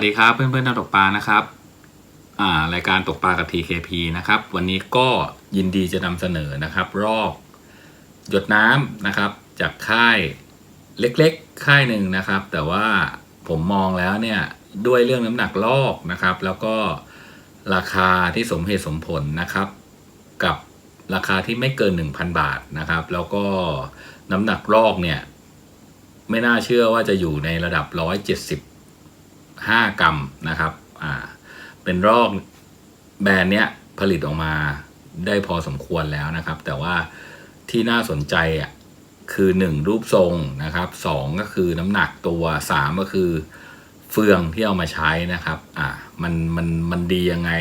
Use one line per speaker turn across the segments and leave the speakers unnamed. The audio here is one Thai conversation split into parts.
สวัสดีครับเพื่อนเพื่อนๆนักตกปลานะครับอ่ารายการตกปลากับ TKP นะครับ วันนี้ก็ยินดีจะนำเสนอนะครับ รอบหยดน้ำนะครับ จากค่ายเล็กๆ ค่ายหนึ่งนะครับ แต่ว่าผมมองแล้วเนี่ยด้วยเรื่องน้ำหนักลอกนะครับ แล้วก็ราคาที่สมเหตุสมผลนะครับ กับราคาที่ไม่เกิน 1,000 บาทนะครับ แล้วก็น้ำหนักลอกเนี่ยไม่น่าเชื่อว่าจะอยู่ในระดับ 170 5 กรัมนะครับอ่าเป็นรอกแบรนด์เนี้ยผลิตออกมาได้พอสมควรแล้วนะครับ แต่ว่าที่น่าสนใจอะคือ 1 รูปทรงนะครับ 2 ก็คือน้ำหนักตัว 3 ก็คือเฟืองที่เอามาใช้นะครับอ่ามันมันมันดียังไง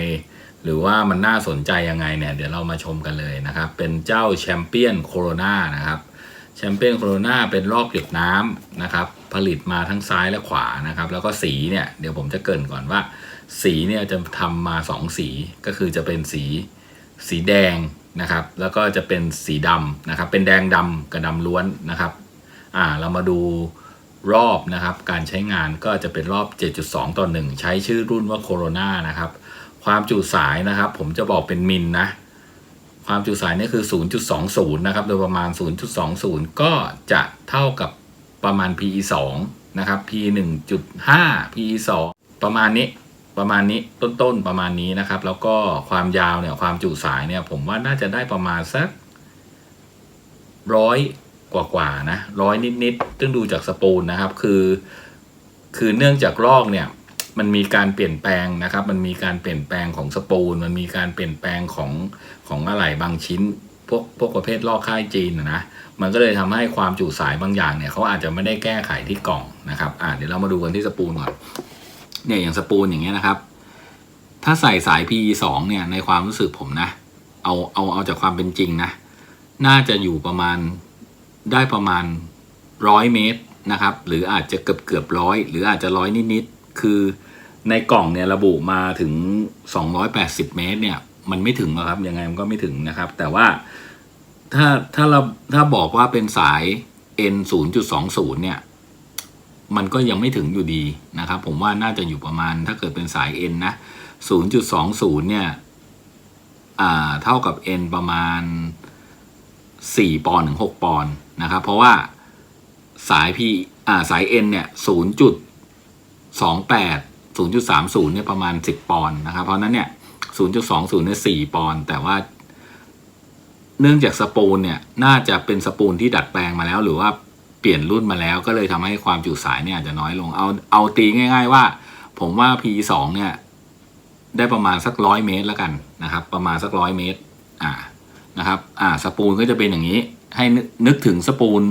หรือว่ามันน่าสนใจยังไงเนี่ยเดี๋ยวเรามาชมกันเลยนะครับ เป็นเจ้าแชมเปี้ยนโคโรนานะครับแชมเปี้ยนโคโรนาเป็นรอบหยดน้ำนะครับ ผลิตมาทั้งซ้ายและขวานะครับ แล้วก็สีเนี่ยเดี๋ยวผมจะเกินก่อนว่า สีเนี่ยจะทำมาสองสีก็คือจะเป็นสีสีแดงนะครับ แล้วก็จะเป็นสีดำนะครับ เป็นแดงดำกับดำล้วนนะครับอ่าเรามาดูรอบนะครับ การใช้งานก็จะเป็นรอบ 7.2 ต่อ 1 ใช้ชื่อรุ่นว่าโคโรนานะครับ ความจุสายนะครับ ผมจะบอกเป็นมิลนะความจุสายนี่คือ 0.20 นะครับ โดยประมาณ 0.20 ก็จะเท่ากับ ประมาณ PE 2นะครับ PE 1.5 PE 2ประมาณนี้ประมาณนี้ต้นๆประมาณนี้นะครับ แล้วก็ความยาวเนี่ยความจุสายเนี่ยผมว่าน่าจะได้ประมาณสักร้อยกว่าๆนะร้อยนิดๆซึ่งดูจากสปูลนะครับคือ คือเนื่องจากลอกเนี่ยมันมีการเปลี่ยนแปลงนะครับ มันมีการเปลี่ยนแปลงของสปูล มันมีการเปลี่ยนแปลงของของอะไหล่บางชิ้น พวกพวกประเภทลอกค่ายจีนนะมันก็เลยทำให้ความจุสายบางอย่างเนี่ยเขาอาจจะไม่ได้แก้ไขที่กล่องนะครับอ่าเดี๋ยวเรามาดูกันที่สปูลก่อนเนี่ยอย่างสปูลอย่างเงี้ยนะครับ ถ้าใส่สาย PE 2 เนี่ยในความรู้สึกผมนะ เอาเอาเอาจากความเป็นจริงนะ น่าจะอยู่ประมาณได้ประมาณร้อยเมตรนะครับ หรืออาจจะเกือบเกือบร้อยหรืออาจจะร้อยนิดๆคือในกล่องเนี่ยระบุมาถึง 280 เมตรเนี่ย มันไม่ถึงครับยังไงมันก็ไม่ถึงนะครับ แต่ว่าถ้าถ้าเราถ้าบอกว่าเป็นสาย N 0.20 เนี่ย มันก็ยังไม่ถึงอยู่ดีนะครับ ผมว่าน่าจะอยู่ประมาณถ้าเกิดเป็นสาย N นะ 0.20 เนี่ยอ่าเท่ากับ N ประมาณ 4 ปอนด์ถึง 6 ปอนด์นะครับ เพราะว่าสาย P อ่าสาย N เนี่ย 0.28 0.30 เนี่ยประมาณ 10 ปอนด์นะครับ เพราะนั้นเนี่ย 0.20เนี่ย4ปอนด์แต่ว่า เนื่องจากสปูลเนี่ย น่าจะเป็นสปูลที่ดัดแปลงมาแล้ว หรือว่าเปลี่ยนรุ่นมาแล้ว ก็เลยทำให้ความจุสายเนี่ยอาจจะน้อยลงเอาเอาตีง่าย ๆ ว่า ผมว่า P2 เนี่ย ได้ประมาณสักร้อยเมตรแล้วกันนะครับ ประมาณสักร้อยเมตร อ่านะครับ อ่า สปูลก็จะเป็นอย่างนี้ ให้นึกนึกถึงสปูล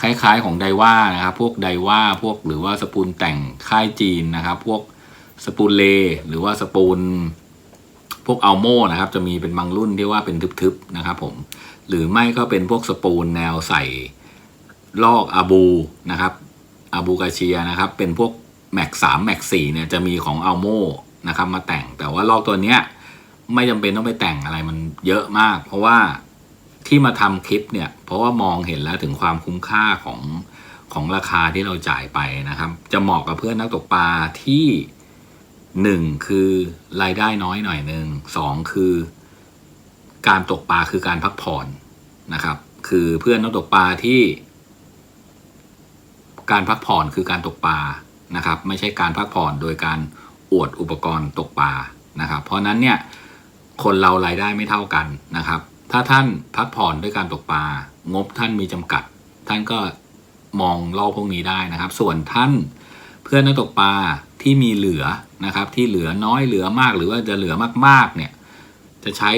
คล้ายๆ ของไดว่านะครับ พวกไดว่าพวกหรือว่าสปูลแต่งค่ายจีนนะครับ พวกสปูลเล หรือว่าสปูล พวกอัลโมนะครับจะมีเป็นบางรุ่นที่ว่าเป็นทึบๆนะครับผมหรือไม่ก็เป็นพวกสปูลแนวใส่ลอกอาบูนะครับอาบูกาเชียนะครับเป็นพวกแม็กสามแม็กสี่เนี่ยจะมีของอัลโมนะครับมาแต่งแต่ว่าลอกตัวเนี้ยไม่จำเป็นต้องไปแต่งอะไรมันเยอะมาก เพราะว่าที่มาทำคลิปเนี่ยเพราะว่ามองเห็นแล้วถึงความคุ้มค่าของของราคาที่เราจ่ายไปนะครับ จะเหมาะกับเพื่อนนักตกปลาที่ หนึ่งคือรายได้น้อยหน่อยหนึ่งสองคือ การตกปลาคือการพักผ่อนนะครับ คือเพื่อนนักตกปลาที่ การพักผ่อนคือการตกปลานะครับ ไม่ใช่การพักผ่อนโดยการอวดอุปกรณ์ตกปลานะครับ เพราะนั้นเนี่ยคนเรารายได้ไม่เท่ากันนะครับ ถ้าท่านพักผ่อนด้วยการตกปลางบท่านมีจำกัด ท่านก็มองรอบพวกนี้ได้นะครับ ส่วนท่านเพื่อนนักตกปลา ที่มีเหลือนะครับที่เหลือน้อยเหลือมากหรือว่าจะเหลือมากๆเนี่ยจะใช้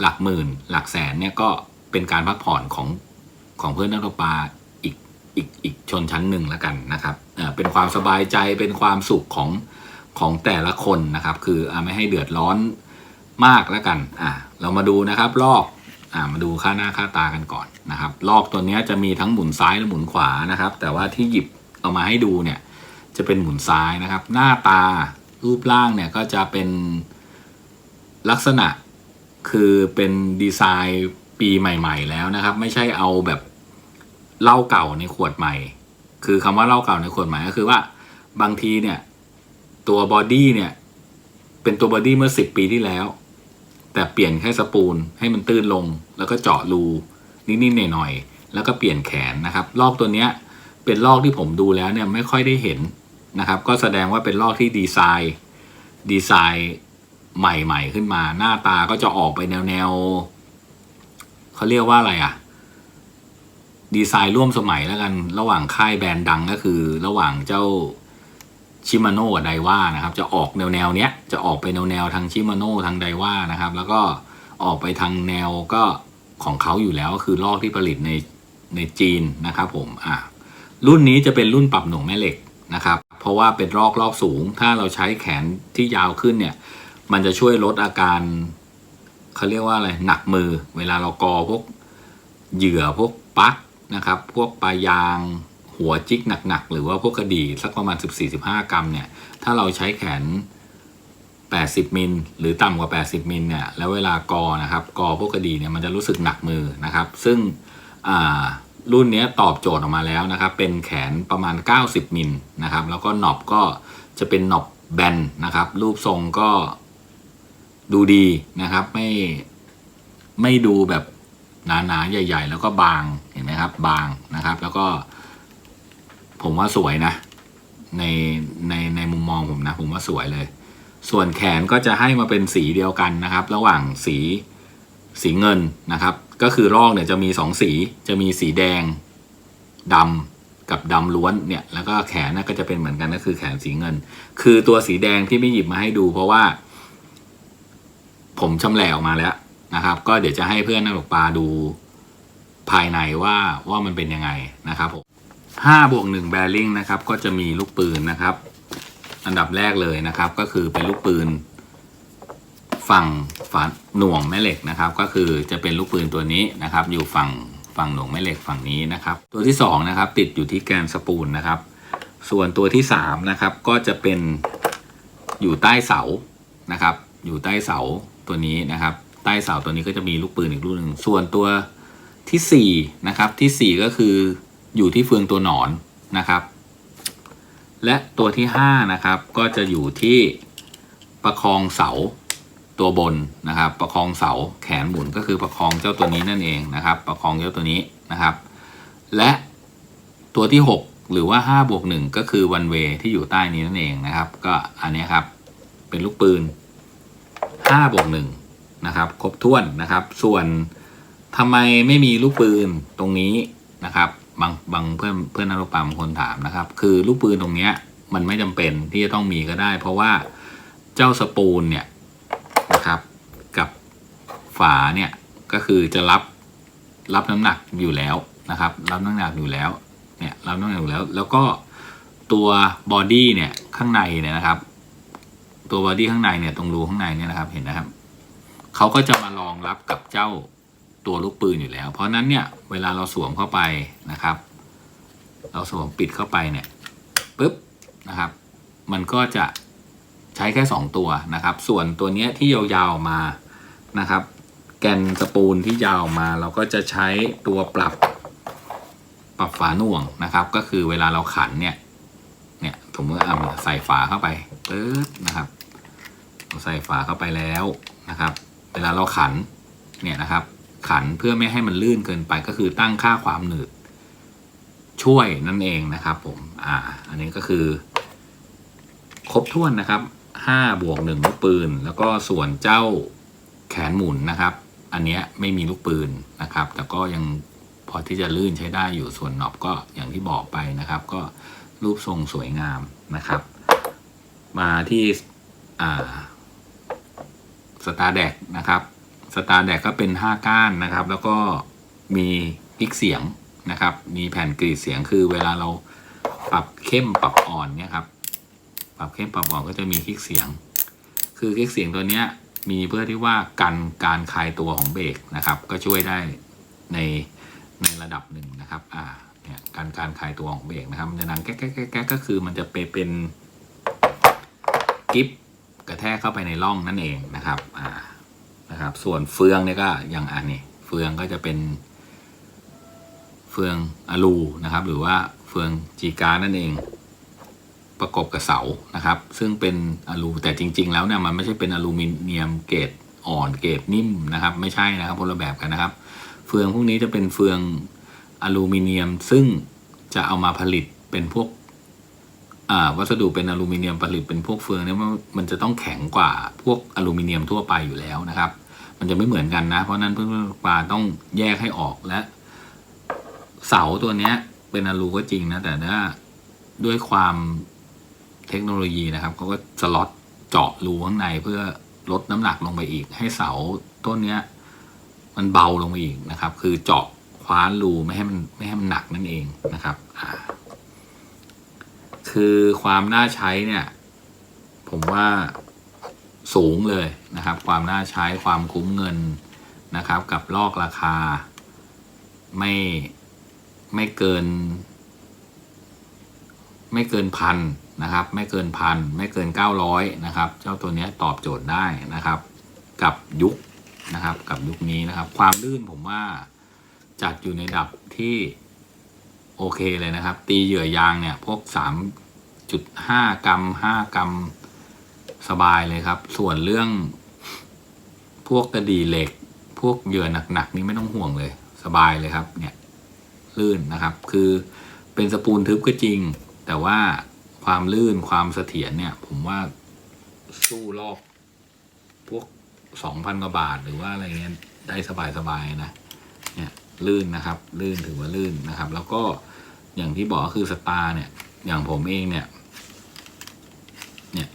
หลักหมื่น หลักแสนเนี่ยก็เป็นการพักผ่อนของของเพื่อนนักตกปลาอีกอีกอีกชนชั้นหนึ่งแล้วกันนะครับเอ่อเป็นความสบายใจเป็นความสุขของของแต่ละคนนะครับ คืออไม่ให้เดือดร้อนมากแล้วกันอ่าเรามาดูนะครับลอกอ่ามาดูค่าหน้าค่าตากันก่อนนะครับลอกตัวเนี้ยจะมีทั้งหมุนซ้ายและหมุนขวานะครับ แต่ว่าที่หยิบเอามาให้ดูเนี่ย จะเป็นหมุนซ้ายนะครับ หน้าตารูปร่างเนี่ยก็จะเป็นลักษณะคือเป็นดีไซน์ปีใหม่ ๆ แล้วนะครับ ไม่ใช่เอาแบบเหล้าเก่าในขวดใหม่ คือคำว่าเหล้าเก่าในขวดใหม่ก็คือว่าบางทีเนี่ยตัวบอดี้เนี่ยเป็นตัวบอดี้เมื่อสิบปีที่แล้ว แต่เปลี่ยนแค่สปูลให้มันตื้นลง แล้วก็เจาะรูนิดๆหน่อยๆแล้วก็เปลี่ยนแขนนะครับลอกตัวเนี้ยเป็นลอกที่ผมดูแล้วเนี่ยไม่ค่อยได้เห็น นะครับ ก็แสดงว่าเป็นลอกที่ดีไซน์ดีไซน์ใหม่ๆขึ้นมา หน้าตาก็จะออกไปแนวแนวเขาเรียกว่าอะไรอะดีไซน์ร่วมสมัยแล้วกัน ระหว่างค่ายแบรนด์ดังก็คือ ระหว่างเจ้าชิมาโน่กับไดว่านะครับ จะออกแนวแนวเนี้ยจะออกไปแนวแนวทางชิมาโน่ทางไดว่านะครับ แล้วก็ออกไปทางแนวก็ของเขาอยู่แล้วก็คือลอกที่ผลิตในในจีนนะครับผมอ่ารุ่นนี้จะเป็นรุ่นปรับหน่วงแม่เหล็กนะครับ ราะว่าเป็นรอกรอบสูง ถ้าเราใช้แขนที่ยาวขึ้นเนี่ย มันจะช่วยลดอาการเขาเรียกว่าอะไรหนักมือ เวลาเรากอพวกเหยื่อพวกปั๊กนะครับ พวกปลายางหัวจิกหนักๆ หรือว่าพวกกระดี่สักประมาณ 14-15 กรัมเนี่ย ถ้าเราใช้แขน 80 มิลหรือต่ำกว่า 80 มิลเนี่ย แล้วเวลากอนะครับ กอพวกกระดี่เนี่ยมันจะรู้สึกหนักมือนะครับ ซึ่งอ่า รุ่นนี้ตอบโจทย์ออกมาแล้วนะครับ เป็นแขนประมาณ 90มิลนะครับ แล้วก็หนอบก็จะเป็นหนอบแบนนะครับ รูปทรงก็ดูดีนะครับ ไม่ไม่ดูแบบหนาๆ ใหญ่ ๆ แล้วก็บางเห็นไหมครับ บางนะครับ แล้วก็ ผมว่าสวยนะ ในในในมุมมองผมนะ ผมว่าสวยเลย ส่วนแขนก็จะให้มาเป็นสีเดียวกันนะครับ ระหว่างสีสีเงินนะครับ ก็คือรอกเนี่ยจะมีสองสีจะมีสีแดงดำกับดำล้วนเนี่ยแล้วก็แขนน่ก็จะเป็นเหมือนกันก็คือแขนสีเงิน คือตัวสีแดงที่ไม่หยิบมาให้ดู เพราะว่า ผมชำแหละออกมาแล้วนะครับ ก็เดี๋ยวจะให้เพื่อนนักตกปลาดูภายในว่าว่ามันเป็นยังไงนะครับผมห้าบวกหนึ่งแบริ่งนะครับ ก็จะมีลูกปืนนะครับ อันดับแรกเลยนะครับ ก็คือเป็นลูกปืน ฝั่งฝาหน่วงแม่เหล็กนะครับ ก็คือจะเป็นลูกปืนตัวนี้นะครับ อยู่ฝั่งฝั่งหน่วงแม่เหล็กฝั่งนี้นะครับ ตัวที่สองนะครับติดอยู่ที่แกนสปูลนะครับ ส่วนตัวที่สามนะครับก็จะเป็นอยู่ใต้เสานะครับ อยู่ใต้เสาตัวนี้นะครับ ใต้เสาตัวนี้ก็จะมีลูกปืนอีกลูกหนึ่งส่วนตัวที่สี่นะครับที่สี่ก็คืออยู่ที่เฟืองตัวหนอนนะครับ และตัวที่ห้านะครับก็จะอยู่ที่ประคองเสา ตัวบนนะครับ ประคองเสาแขนหมุนก็คือประคองเจ้าตัวนี้นั่นเองนะครับ ประคองเจ้าตัวนี้นะครับ และตัวที่ 6 หรือว่า5บวก1ก็คือวันเวที่อยู่ใต้นี้นั่นเองนะครับ ก็อันนี้ครับเป็นลูกปืน5บวก1นะครับ ครบถ้วนนะครับ ส่วนทำไมไม่มีลูกปืนตรงนี้นะครับบางบางเพื่อนเพื่อนนักรบปาบางคนถามนะครับ คือลูกปืนตรงเนี้ยมันไม่จำเป็นที่จะต้องมีก็ได้ เพราะว่าเจ้าสปูลเนี่ย นะครับ กับฝาเนี่ยก็คือจะรับรับน้ำหนักอยู่แล้วนะครับ รับน้ำหนักอยู่แล้วเนี่ยรับน้ำหนักอยู่แล้ว แล้วก็ตัวบอดี้เนี่ยข้างในเนี่ยนะครับ ตัวบอดี้ข้างในเนี่ยตรงรูข้างในเนี่ยนะครับเห็นนะครับเขาก็จะมารองรับกับเจ้าตัวลูกปืนอยู่แล้ว เพราะนั้นเนี่ยเวลาเราสวมเข้าไปนะครับ เราสวมปิดเข้าไปเนี่ยปุ๊บนะครับ มันก็จะ ใช้แค่ 2 ตัวนะครับ ส่วนตัวเนี้ยที่ยาวๆมานะครับ แกนสปูลที่ยาวมาเราก็จะใช้ตัวปรับปรับฝาหน่วงนะครับ ก็คือเวลาเราขันเนี่ยเนี่ยสมมติเอาใส่ฝาเข้าไปปึ๊บนะครับเราใส่ฝาเข้าไปแล้วนะครับ เวลาเราขันเนี่ยนะครับ ขันเพื่อไม่ให้มันลื่นเกินไปก็คือตั้งค่าความหนืด ช่วยนั่นเองนะครับ ผม อ่า อันนี้ก็คือ ครบถ้วนนะครับ 5บวก1ลูกปืน แล้วก็ส่วนเจ้าแขนหมุนนะครับ อันเนี้ยไม่มีลูกปืนนะครับ แต่ก็ยังพอที่จะลื่นใช้ได้อยู่ส่วนหนอบก็อย่างที่บอกไปนะครับ ก็รูปทรงสวยงามนะครับ มาที่สตาร์แดกนะครับสตาร์แดกก็เป็น 5 ก้านนะครับ แล้วก็มีพิกเสียงนะครับ มีแผ่นกรีดเสียงคือเวลาเราปรับเข้มปรับอ่อนเนี่ยครับ ปรับเข้มปรับอ่อนก็จะมีคลิกเสียง คือคลิกเสียงตัวเนี้ยมีเพื่อที่ว่ากันการคลายตัวของเบรกนะครับ ก็ช่วยได้ในในระดับหนึ่งนะครับอ่าเนี่ยการการคลายตัวของเบรกนะครับมันจะดังแก๊กแก๊กแก๊กแก๊กก็คือมันจะไปเป็นกิฟกระแทกเข้าไปในร่องนั่นเองนะครับอ่านะครับ ส่วนเฟืองเนี่ยก็อย่างอันนี้เฟืองก็จะเป็นเฟืองอะลูนะครับ หรือว่าเฟืองจีการนั่นเอง ประกบกับเสานะครับ ซึ่งเป็นอลูแต่จริง ๆ แล้วเนี่ยมันไม่ใช่เป็นอลูมิเนียมเกรดอ่อนเกรดนิ่มนะครับ ไม่ใช่นะครับคนละแบบกันนะครับ เฟืองพวกนี้จะเป็นเฟืองอลูมิเนียมซึ่งจะเอามาผลิตเป็นพวกวัสดุเป็นอลูมิเนียมผลิตเป็นพวกเฟืองเนี่ยมันจะต้องแข็งกว่าพวกอลูมิเนียมทั่วไปอยู่แล้วนะครับ มันจะไม่เหมือนกันนะ เพราะนั้นเพื่อนปลาต้องแยกให้ออกและ เสาตัวเนี้ย เป็นอลูก็จริงนะแต่ถ้าด้วยความ เทคโนโลยีนะครับเขาก็สล็อตเจาะรูข้างในเพื่อลดน้ำหนักลงไปอีก ให้เสาต้นเนี้ย มันเบาลงไปอีกนะครับ คือเจาะคว้านรูไม่ให้มันไม่ให้มันหนักนั่นเองนะครับอ่าคือความน่าใช้เนี่ย ผมว่าสูงเลยนะครับ ความน่าใช้ความคุ้มเงินนะครับ กับลอกราคา ไม่ไม่เกิน ไม่เกินพัน นะครับ ไม่เกินพันไม่เกินเก้าร้อยนะครับ เจ้าตัวนี้ตอบโจทย์ได้นะครับ กับยุคนะครับ กับยุคนี้นะครับ ความลื่นผมว่าจัดอยู่ในดับที่โอเคเลยนะครับ ตีเหยื่อยางเนี่ยพวกสามจุดห้ากรัมห้ากรัมสบายเลยครับ ส่วนเรื่อง พวกกระดีเหล็ก พวกเหยื่อหนักๆ นี่ไม่ต้องห่วงเลย สบายเลยครับ เนี่ยลื่นนะครับ คือเป็นสปูลทึบก็จริง แต่ว่า ความลื่นความเสถียรเนี่ย ผมว่าสู้ลอก พวกสองพันกว่าบาทหรือว่าอะไรเงี้ยได้สบายๆนะเนี่ยลื่นนะครับ ลื่นถือว่าลื่นนะครับ แล้วก็อย่างที่บอกก็คือสตาร์เนี่ย อย่างผมเองเนี่ย เนี่ย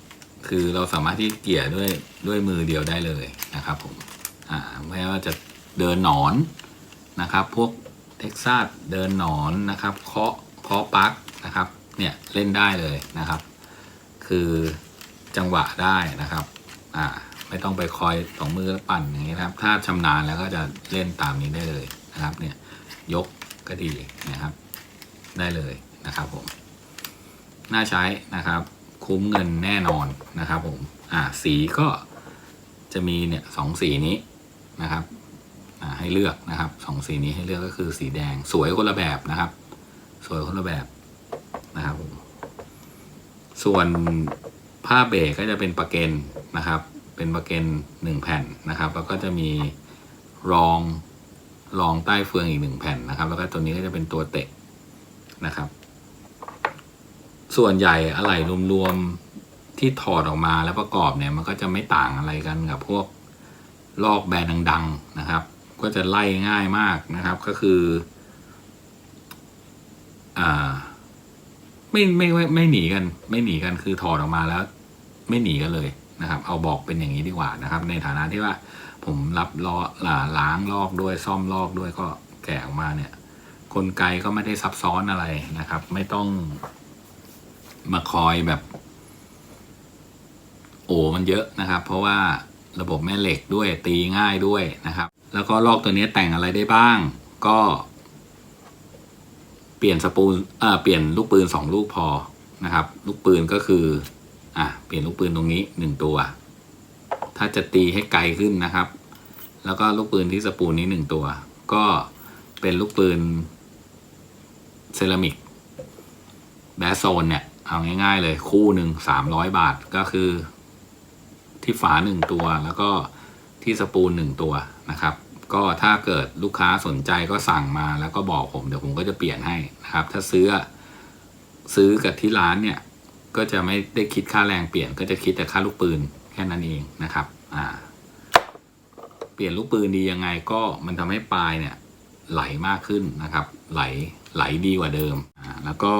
คือเราสามารถที่เกี่ยด้วยด้วยมือเดียวได้เลยนะครับ ผม อ่าไม่ว่าจะเดินหนอนนะครับ พวกเท็กซัสเดินหนอนนะครับ เคาะเคาะปักนะครับ เนี่ยเล่นได้เลยนะครับ คือจังหวะได้นะครับอ่าไม่ต้องไปคอยสองมือแล้วปั่นอย่างนี้นะครับ ถ้าชำนาญแล้วก็จะเล่นตามนี้ได้เลยนะครับเนี่ยยกก็ดีนะครับ ได้เลยนะครับผมน่าใช้นะครับ คุ้มเงินแน่นอนนะครับผมอ่าสีก็จะมีเนี่ยสองสีนี้นะครับอ่าให้เลือกนะครับสองสีนี้ให้เลือกก็คือสีแดงสวยคนละแบบนะครับ สวยคนละแบบ นะครับผมส่วนผ้าเบรกก็จะเป็นประเกนนะครับ เป็นประเกนหนึ่งแผ่นนะครับ แล้วก็จะมีรองรองใต้เฟืองอีกหนึ่งแผ่นนะครับ แล้วก็ตัวนี้ก็จะเป็นตัวเตะนะครับ ส่วนใหญ่อะไหล่รวมๆที่ถอดออกมาแล้วประกอบเนี่ยมันก็จะไม่ต่างอะไรกันกับพวกลอกแบรนด์ดัง ๆนะครับ ก็จะไล่ง่ายมากนะครับก็คือ อ่า ไม่ไม่ไม่ไม่หนีกัน ไม่หนีกันคือถอดออกมาแล้ว ไม่หนีกันเลยนะครับ เอาบอกเป็นอย่างนี้ดีกว่านะครับ ในฐานะที่ว่า ผมรับล้อล่าล้างลอกด้วยซ่อมลอกด้วยก็แกะออกมาเนี่ยกลไกก็ไม่ได้ซับซ้อนอะไรนะครับ ไม่ต้องมาคอยแบบ โอ้มันเยอะนะครับ เพราะว่าระบบแม่เหล็กด้วยตีง่ายด้วยนะครับ แล้วก็ลอกตัวนี้แต่งอะไรได้บ้าง ก็ เปลี่ยนสปูลเอ่อเปลี่ยนลูกปืนสองลูกพอนะครับ ลูกปืนก็คืออะเปลี่ยนลูกปืนตรงนี้หนึ่งตัว ถ้าจะตีให้ไกลขึ้นนะครับ แล้วก็ลูกปืนที่สปูลนี้หนึ่งตัว ก็เป็นลูกปืนเซรามิกแบสโซนเนี่ย เอาง่ายๆเลยคู่หนึ่งสามร้อยบาทก็คือที่ฝาหนึ่งตัวแล้วก็ที่สปูลหนึ่งตัวนะครับ ก็ถ้าเกิดลูกค้าสนใจก็สั่งมาแล้วก็บอกผมเดี๋ยวผมก็จะเปลี่ยนให้นะครับ ถ้าซื้อซื้อกับที่ร้านเนี่ย ก็จะไม่ได้คิดค่าแรงเปลี่ยนก็จะคิดแต่ค่าลูกปืนแค่นั้นเองนะครับ อ่า เปลี่ยนลูกปืนดียังไงก็มันทำให้ปลายเนี่ย ไหลมากขึ้นนะครับ ไหลไหลดีกว่าเดิมอ่าแล้วก็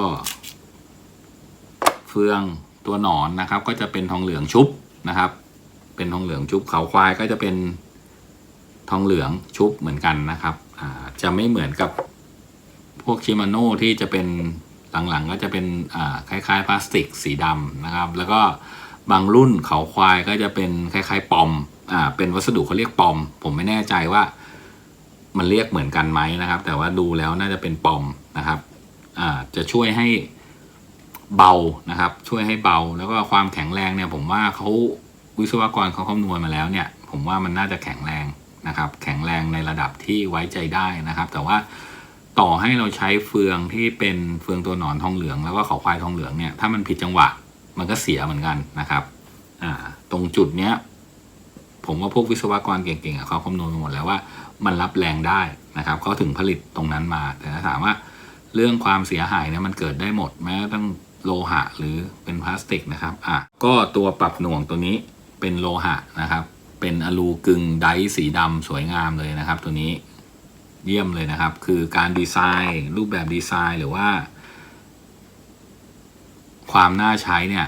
เฟืองตัวหนอนนะครับ ก็จะเป็นทองเหลืองชุบนะครับ เป็นทองเหลืองชุบเขาควายก็จะเป็น ทองเหลืองชุบเหมือนกันนะครับจะไม่เหมือนกับพวกชิมาโน่ที่จะเป็นหลังๆก็จะเป็นคล้ายๆพลาสติกสีดำนะครับ แล้วก็บางรุ่นเขาควายก็จะเป็นคล้ายๆปอมอ่าเป็นวัสดุเขาเรียกปอม ผมไม่แน่ใจว่ามันเรียกเหมือนกันไหมนะครับ แต่ว่าดูแล้วน่าจะเป็นปอมนะครับอ่าจะช่วยให้เบานะครับ ช่วยให้เบาแล้วก็ความแข็งแรงเนี่ย ผมว่าเขาวิศวกรเขาคำนวณมาแล้วเนี่ย ผมว่ามันน่าจะแข็งแรง นะครับ แข็งแรงในระดับที่ไว้ใจได้นะครับ แต่ว่าต่อให้เราใช้เฟืองที่เป็นเฟืองตัวหนอนทองเหลืองแล้วก็เขาควายทองเหลืองเนี่ยถ้ามันผิดจังหวะมันก็เสียเหมือนกันนะครับอ่าตรงจุดเนี้ยผมว่าพวกวิศวกรเก่งๆเขาคำนวณมาหมดแล้วว่ามันรับแรงได้นะครับเขาถึงผลิตตรงนั้นมา แต่ถ้าถามว่าเรื่องความเสียหายเนี่ยมันเกิดได้หมดแม้กระทั่งโลหะหรือเป็นพลาสติกนะครับอะก็ตัวปรับหน่วงตัวนี้เป็นโลหะนะครับ เป็นอลูกึ่งไดซ์สีดำสวยงามเลยนะครับ ตัวนี้เยี่ยมเลยนะครับ คือการดีไซน์รูปแบบดีไซน์หรือว่า ความน่าใช้เนี่ย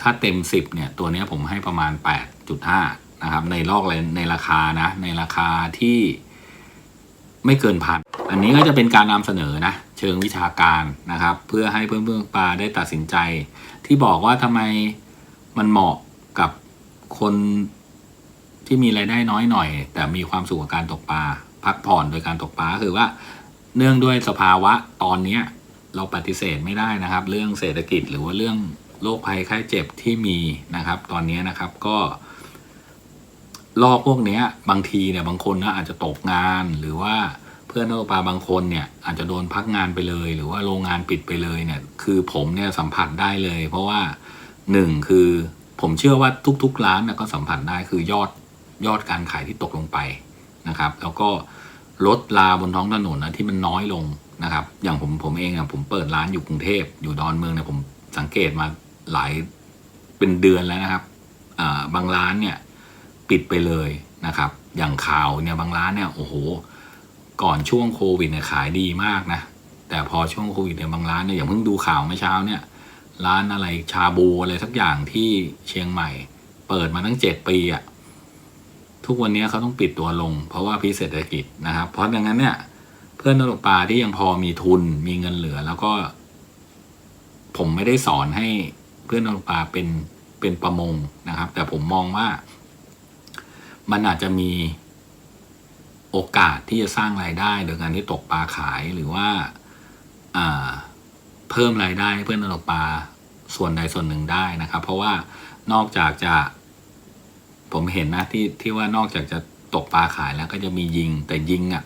ถ้าเต็ม 10 เนี่ย ตัวนี้ผมให้ประมาณ 8.5 นะครับ ในลอกเลยในราคานะ ในราคาที่ไม่เกินพัน อันนี้ก็จะเป็นการนำเสนอนะ เชิงวิชาการนะครับ เพื่อให้เพื่อนเพื่อนๆปลาได้ตัดสินใจ ที่บอกว่าทำไมมันเหมาะกับคน ที่มีรายได้น้อยหน่อย แต่มีความสุขกับการตกปลาพักผ่อนโดยการตกปลาคือว่า เนื่องด้วยสภาวะตอนเนี้ยเราปฏิเสธไม่ได้นะครับ เรื่องเศรษฐกิจหรือว่าเรื่องโรคภัยไข้เจ็บที่มีนะครับ ตอนนี้นะครับก็ลอกพวกนี้บางทีเนี่ยบางคนนะอาจจะตกงานหรือว่าเพื่อนนักตกปลาบางคนเนี่ยอาจจะโดนพักงานไปเลย หรือว่าโรงงานปิดไปเลยเนี่ย คือผมเนี่ยสัมผัสได้เลย เพราะว่าหนึ่งคือผมเชื่อว่าทุก ๆ ร้านเนี่ยก็สัมผัสได้คือยอด ยอดการขายที่ตกลงไปนะครับ แล้วก็รถลาบนท้องถนนนะที่มันน้อยลงนะครับ อย่างผมผมเองอะผมเปิดร้านอยู่กรุงเทพอยู่ดอนเมืองเนี่ยผมสังเกตมาหลายเป็นเดือนแล้วนะครับบางร้านเนี่ยปิดไปเลยนะครับ อย่างข่าวเนี่ยบางร้านเนี่ยโอ้โห ก่อนช่วงโควิดเนี่ยขายดีมากนะแต่พอช่วงโควิดเนี่ยบางร้านเนี่ยอย่างเพิ่งดูข่าวเมื่อเช้าเนี่ย ร้านอะไรชาบูอะไรสักอย่างที่เชียงใหม่ เปิดมาตั้งเจ็ดปีอะ่ะ ทุกวันนี้เขาต้องปิดตัวลง เพราะว่าพิเศรษฐกิจนะครับ เพราะดังนั้นเนี่ย เพื่อนนักตกปลาที่ยังพอมีทุนมีเงินเหลือ แล้วก็ ผมไม่ได้สอนให้เพื่อนนักตกปลาเป็นเป็นประมงนะครับ แต่ผมมองว่า มันอาจจะมีโอกาสที่จะสร้างรายได้โดยการที่ตกปลาขายหรือว่าาเพิ่มรายได้ให้เพื่อนนักตกปลาส่วนใดส่วนหนึ่งได้นะครับ เพราะว่านอกจากจะ ผมเห็นนะที่ที่ว่านอกจากจะตกปลาขายแล้วก็จะมียิงแต่ยิงอะ่ะ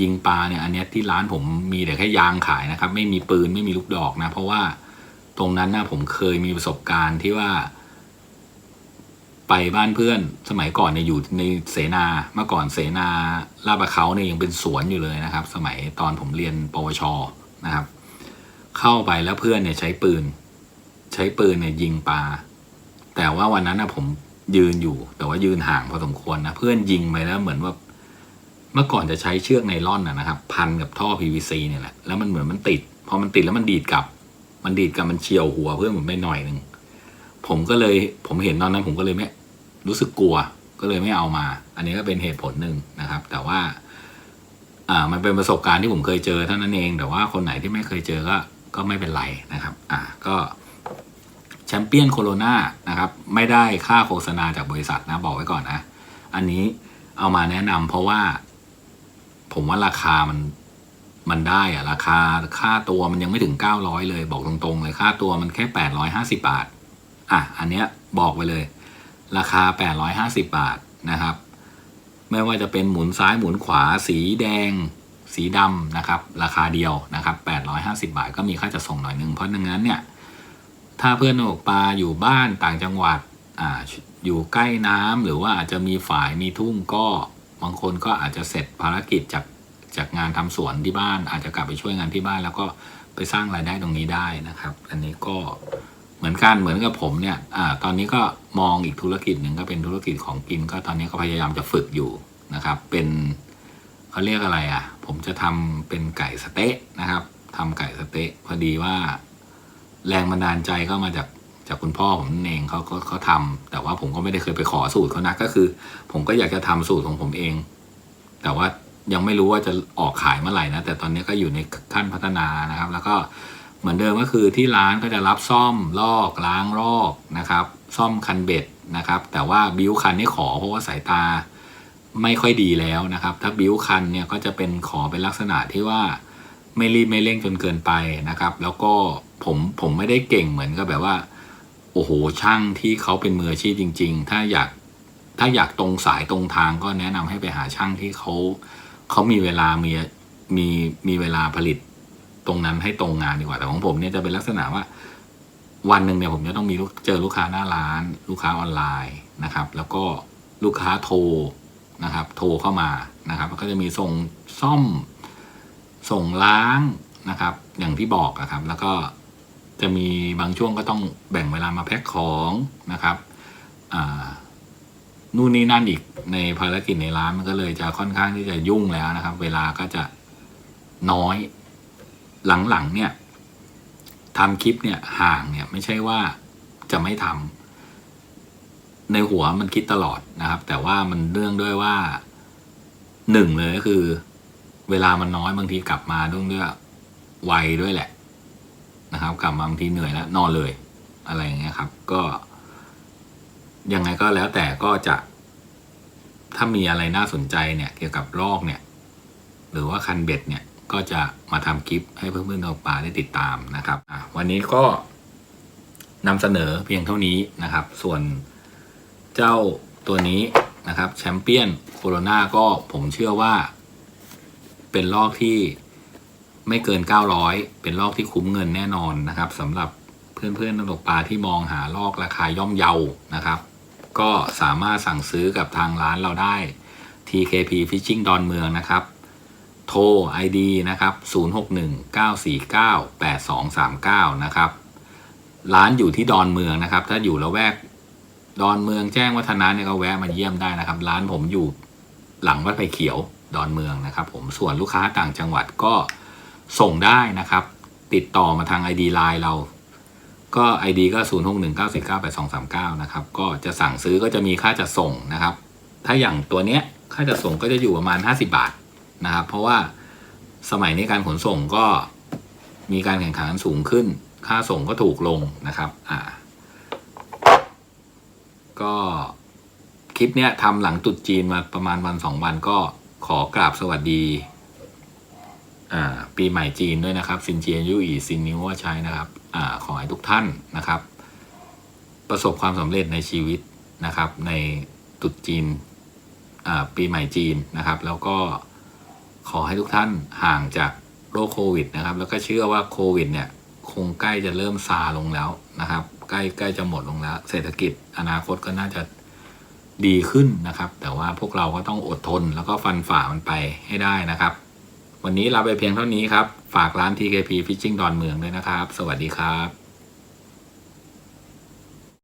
ยิงปลาเนี่ยอันเนี้ยที่ร้านผมมีแต่แค่ยางขายนะครับ ไม่มีปืนไม่มีลูกดอกนะ เพราะว่าตรงนั้นนะผมเคยมีประสบการณ์ที่ว่า ไปบ้านเพื่อนสมัยก่อนเนี่ยอยู่ในเสนาเมื่อก่อนเสนาลาดประเขาเนี่ยยังเป็นสวนอยู่เลยนะครับ สมัยตอนผมเรียนปวชนะครับ เข้าไปแล้วเพื่อนเนี่ยใช้ปืน ใช้ปืนเนี่ยยิงปลาแต่ว่าวันนั้นนะผม ยืนอยู่ แต่ว่ายืนห่างพอสมควรนะ เพื่อนยิงไปแล้วเหมือนว่าเมื่อก่อนจะใช้เชือกไนล่อนนะครับ พันกับท่อ PVC เนี่ยแหละแล้วมันเหมือนมันติด พอมันติดแล้วมันดีดกลับ มันดีดกลับมันเฉียวหัวเพื่อนผมไปหน่อยหนึ่งผมก็เลยผมเห็นตอนนั้นผมก็เลยไม่รู้สึกกลัวก็เลยไม่เอามา อันนี้ก็เป็นเหตุผลหนึ่งนะครับ แต่ว่า อ่า มันเป็นประสบการณ์ที่ผมเคยเจอเท่านั้นเอง แต่ว่าคนไหนที่ไม่เคยเจอก็ ก็ไม่เป็นไรนะครับ อ่า ก็ แชมเปี้ยนโคโรนานะครับ ไม่ได้ค่าโฆษณาจากบริษัทนะบอกไว้ก่อนนะ อันนี้เอามาแนะนำเพราะว่า ผมว่าราคามันมันได้อะราคาค่าตัวมันยังไม่ถึง 900 เลยบอกตรงๆ เลยค่าตัวมันแค่ 850 บาท อะ อันเนี้ยบอกไปเลย ราคา 850 บาทนะครับ ไม่ว่าจะเป็นหมุนซ้ายหมุนขวาสีแดง สีดำนะครับ ราคาเดียวนะครับ 850 บาทก็มีค่าจัดส่งหน่อยนึงเพราะดังนั้นเนี่ย ถ้าเพื่อนตกปลาอยู่บ้านต่างจังหวัดอ่าอยู่ใกล้น้ำหรือว่าอาจจะมีฝายมีทุ่งก็บางคนก็อาจจะเสร็จภารกิจจากจากงานทำสวนที่บ้าน อาจจะกลับไปช่วยงานที่บ้าน แล้วก็ไปสร้างรายได้ตรงนี้ได้นะครับ อันนี้ก็เหมือนกันเหมือนกับผมเนี่ยอ่าตอนนี้ก็มองอีกธุรกิจหนึ่งก็เป็นธุรกิจของกิน ก็ตอนนี้ก็พยายามจะฝึกอยู่นะครับ เป็นเขาเรียกอะไรอะ ผมจะทำเป็นไก่สเต๊ะนะครับทำไก่สเต๊ะพอดีว่า แรงบันดาลใจก็มาจากจากคุณพ่อผมนั่นเองเขาก็เขาทำแต่ว่าผมก็ไม่ได้เคยไปขอสูตรเขานะก็คือ ผมก็อยากจะทำสูตรของผมเอง แต่ว่ายังไม่รู้ว่าจะออกขายเมื่อไหร่นะ แต่ตอนนี้ก็อยู่ในขั้นพัฒนานะครับ แล้วก็เหมือนเดิมก็คือที่ร้านก็จะรับซ่อมลอกล้างรอกนะครับ ซ่อมคันเบ็ดนะครับ แต่ว่าบิ้วคันนี่ขอเพราะว่าสายตาไม่ค่อยดีแล้วนะครับ ถ้าบิ้วคันเนี่ยก็จะเป็นขอเป็นลักษณะที่ว่าไม่รีบไม่เร่งจนเกินไปนะครับ แล้วก็ ผมผมไม่ได้เก่งเหมือนกับแบบว่า โอ้โหช่างที่เขาเป็นมืออาชีพจริง ๆ ถ้าอยากถ้าอยากตรงสายตรงทางก็แนะนำให้ไปหาช่างที่เขาเขามีเวลามีมีมีเวลาผลิตตรงนั้นให้ตรงงานดีกว่าแต่ของผมเนี่ยจะเป็นลักษณะว่า วันหนึ่งเนี่ยผมจะต้องมีเจอลูกค้าหน้าร้าน ลูกค้าออนไลน์นะครับ แล้วก็ลูกค้าโทรนะครับ โทรเข้ามานะครับก็จะมีส่งซ่อมส่งล้างนะครับ อย่างที่บอกอะครับ แล้วก็ จะมีบางช่วงก็ต้องแบ่งเวลามาแพ็คของนะครับนู่นนี่นั่นอีกในภารกิจในร้านมันก็เลยจะค่อนข้างที่จะยุ่งแล้วนะครับ เวลาก็จะน้อยหลังๆเนี่ยทำคลิปเนี่ยห่างเนี่ยไม่ใช่ว่าจะไม่ทำในหัวมันคิดตลอดนะครับ แต่ว่ามันเรื่องด้วยว่าหนึ่งเลยก็คือ เวลามันน้อยบางทีกลับมาด้วยด้วยวัยด้วยแหละ นะครับ กลับมาบางทีเหนื่อยแล้วนอนเลย อะไรอย่างเงี้ยครับ ก็ ยังไงก็แล้วแต่ก็จะ ถ้ามีอะไรน่าสนใจเนี่ย เกี่ยวกับลอกเนี่ย หรือว่าคันเบ็ดเนี่ยก็จะมาทำคลิปให้เพื่อนๆตกปลาได้ติดตามนะครับวันนี้ก็นำเสนอเพียงเท่านี้นะครับ ส่วนเจ้าตัวนี้นะครับแชมเปี้ยนโคโรนาก็ผมเชื่อว่า เป็นลอกที่ ไม่เกิน 900 เป็นลอกที่คุ้มเงินแน่นอนนะครับสำหรับเพื่อนๆนักตกปลาที่มองหาลอกราคาย่อมเยานะครับ ก็สามารถสั่งซื้อกับทางร้านเราได้ TKP Fishing ดอนเมืองนะครับ โทร ID นะครับ 0619498239 นะครับ ร้านอยู่ที่ดอนเมืองนะครับ ถ้าอยู่ละแวกดอนเมืองแจ้งวัฒนะเนี่ยก็แวะมาเยี่ยมได้นะครับ ร้านผมอยู่หลังวัดไผ่เขียวดอนเมืองนะครับ ผมส่วนลูกค้าต่างจังหวัดก็ ส่งได้นะครับ ติดต่อมาทาง ID Line เรา ก็ ID ก็ 0 6 1 9 4 9 8 2 3 9 นะครับ ก็จะสั่งซื้อก็จะมีค่าจัดส่งนะครับ ถ้าอย่างตัวเนี้ยค่าจัดส่งก็จะอยู่ประมาณ 50 บาทนะครับ เพราะว่าสมัยนี้การขนส่งก็มีการแข่งขันสูงขึ้น ค่าส่งก็ถูกลงนะครับ อ่า ก็คลิปเนี้ยทำหลังตุดจีนมาประมาณวันสองวันก็ขอกราบสวัสดี ปีใหม่จีนด้วยนะครับซินเจียยุอีซินนิวว่าใช้นะครับอขอให้ทุกท่านนะครับ ประสบความสำเร็จในชีวิตนะครับ ในตรุษจีนปีใหม่จีนนะครับ แล้วก็ขอให้ทุกท่านห่างจากโรคโควิดนะครับ แล้วก็เชื่อว่าโควิดเนี่ยคงใกล้จะเริ่มซาลงแล้วนะครับ ใกล้ใกล้จะหมดลงแล้ว เศรษฐกิจอนาคตก็น่าจะดีขึ้นนะครับ แต่ว่าพวกเราก็ต้องอดทนแล้วก็ฟันฝ่ามันไปให้ได้นะครับ วันนี้ลาไปเพียงเท่านี้ครับ ฝากร้าน TKP Fishing ดอนเมืองด้วยนะครับ สวัสดีครับ